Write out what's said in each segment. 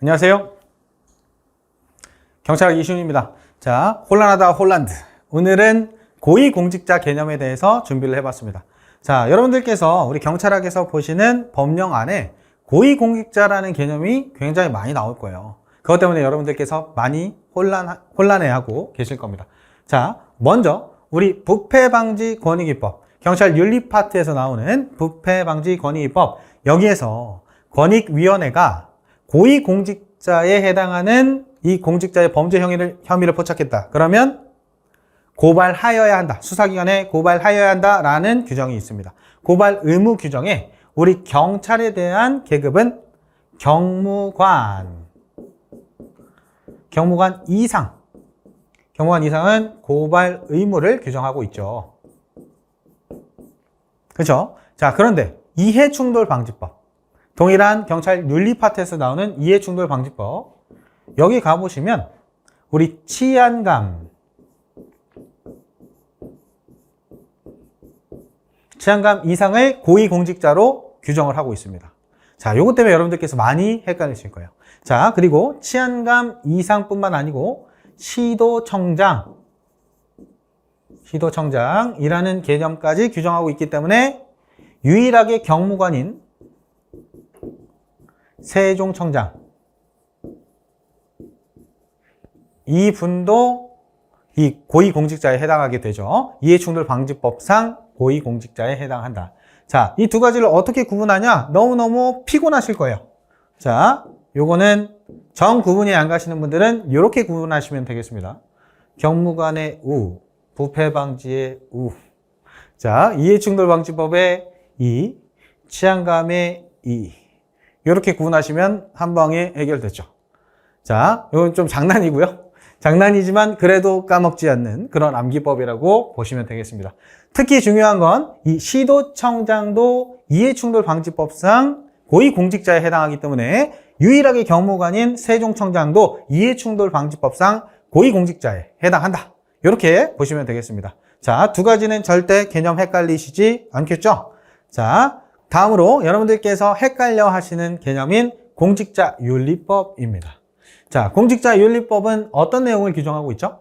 안녕하세요. 경찰 이슈입니다. 자, 혼란하다 홀란드. 오늘은 고위공직자 개념에 대해서 준비를 해봤습니다. 자, 여러분들께서 우리 경찰학에서 보시는 법령 안에 고위공직자라는 개념이 굉장히 많이 나올 거예요. 그것 때문에 여러분들께서 많이 혼란, 혼란해하고 계실 겁니다. 자, 먼저 우리 부패방지 권익위법. 경찰 윤리 파트에서 나오는 부패 방지 권익위법, 여기에서 권익위원회가 고위공직자에 해당하는 이 공직자의 범죄 혐의를, 혐의를 포착했다. 그러면 고발하여야 한다. 수사기관에 고발하여야 한다라는 규정이 있습니다. 고발 의무 규정에 우리 경찰에 대한 계급은 경무관, 경무관 이상, 경무관 이상은 고발 의무를 규정하고 있죠. 그렇죠? 자, 그런데 이해 충돌 방지법. 동일한 경찰 윤리 파트에서 나오는 이해 충돌 방지법. 여기 가 보시면 우리 치안감, 치안감 이상을 고위공직자로 규정을 하고 있습니다. 자, 요것 때문에 여러분들께서 많이 헷갈리실 거예요. 자, 그리고 치안감 이상뿐만 아니고 시도청장, 시도청장이라는 개념까지 규정하고 있기 때문에 유일하게 경무관인 세종청장 이 분도 이 고위공직자에 해당하게 되죠. 이해충돌방지법상 고위공직자에 해당한다. 자, 이 두 가지를 어떻게 구분하냐? 너무너무 피곤하실 거예요. 자, 요거는 정 구분이 안 가시는 분들은 이렇게 구분하시면 되겠습니다. 경무관의 우, 부패 방지의 우. 자, 이해충돌 방지법의 이, 치안감의 이. 이렇게 구분하시면 한 방에 해결되죠. 자, 이건 좀 장난이고요. 장난이지만 그래도 까먹지 않는 그런 암기법이라고 보시면 되겠습니다. 특히 중요한 건 이 시도청장도 이해충돌 방지법상 고위공직자에 해당하기 때문에 유일하게 경무관인 세종청장도 이해충돌 방지법상 고위공직자에 해당한다. 이렇게 보시면 되겠습니다. 자, 두 가지는 절대 개념 헷갈리시지 않겠죠? 자, 다음으로 여러분들께서 헷갈려 하시는 개념인 공직자 윤리법입니다. 자, 공직자 윤리법은 어떤 내용을 규정하고 있죠?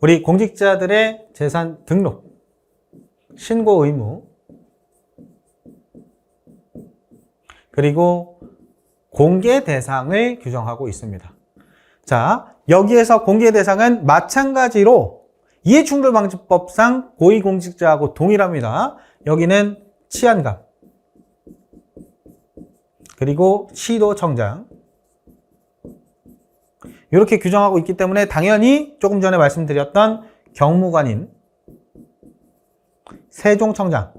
우리 공직자들의 재산 등록, 신고 의무, 그리고 공개 대상을 규정하고 있습니다. 자, 여기에서 공개 대상은 마찬가지로 이해충돌방지법상 고위공직자하고 동일합니다. 여기는 치안감, 그리고 시도청장, 이렇게 규정하고 있기 때문에 당연히 조금 전에 말씀드렸던 경무관인 세종청장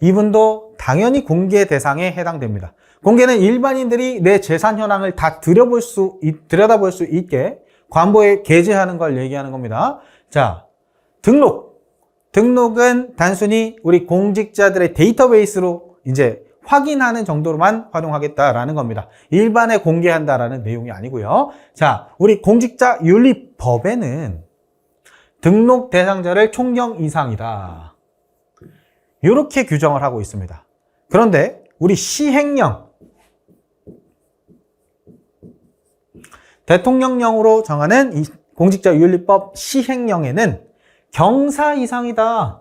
이분도 당연히 공개 대상에 해당됩니다. 공개는 일반인들이 내 재산 현황을 다 들여볼 수, 있- 들여다볼 수 있게 관보에 게재하는 걸 얘기하는 겁니다. 자, 등록. 등록은 단순히 우리 공직자들의 데이터베이스로 이제 확인하는 정도로만 활용하겠다라는 겁니다. 일반에 공개한다라는 내용이 아니고요. 자, 우리 공직자 윤리법에는 등록 대상자를 총경 이상이다. 이렇게 규정을 하고 있습니다. 그런데 우리 시행령 대통령령으로 정하는 이 공직자윤리법 시행령에는 경사 이상이다.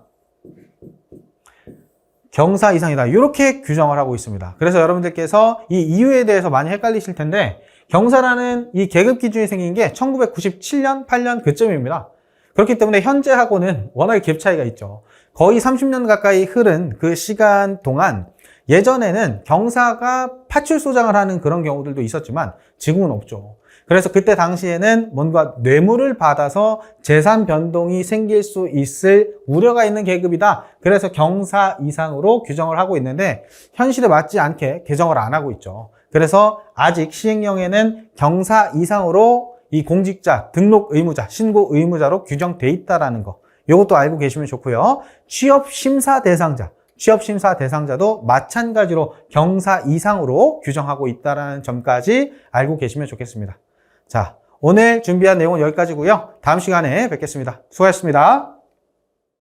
경사 이상이다. 이렇게 규정을 하고 있습니다. 그래서 여러분들께서 이 이유에 대해서 많이 헷갈리실 텐데 경사라는 이 계급 기준이 생긴 게 1997년, 8년 그쯤입니다. 그렇기 때문에 현재하고는 워낙에 갭 차이가 있죠. 거의 30년 가까이 흐른 그 시간 동안 예전에는 경사가 파출소장을 하는 그런 경우들도 있었지만 지금은 없죠. 그래서 그때 당시에는 뭔가 뇌물을 받아서 재산 변동이 생길 수 있을 우려가 있는 계급이다. 그래서 경사 이상으로 규정을 하고 있는데 현실에 맞지 않게 개정을 안 하고 있죠. 그래서 아직 시행령에는 경사 이상으로 이 공직자, 등록 의무자, 신고 의무자로 규정돼 있다라는 거. 이것도 알고 계시면 좋고요. 취업 심사 대상자, 취업 심사 대상자도 마찬가지로 경사 이상으로 규정하고 있다는 점까지 알고 계시면 좋겠습니다. 자, 오늘 준비한 내용은 여기까지고요. 다음 시간에 뵙겠습니다. 수고하셨습니다.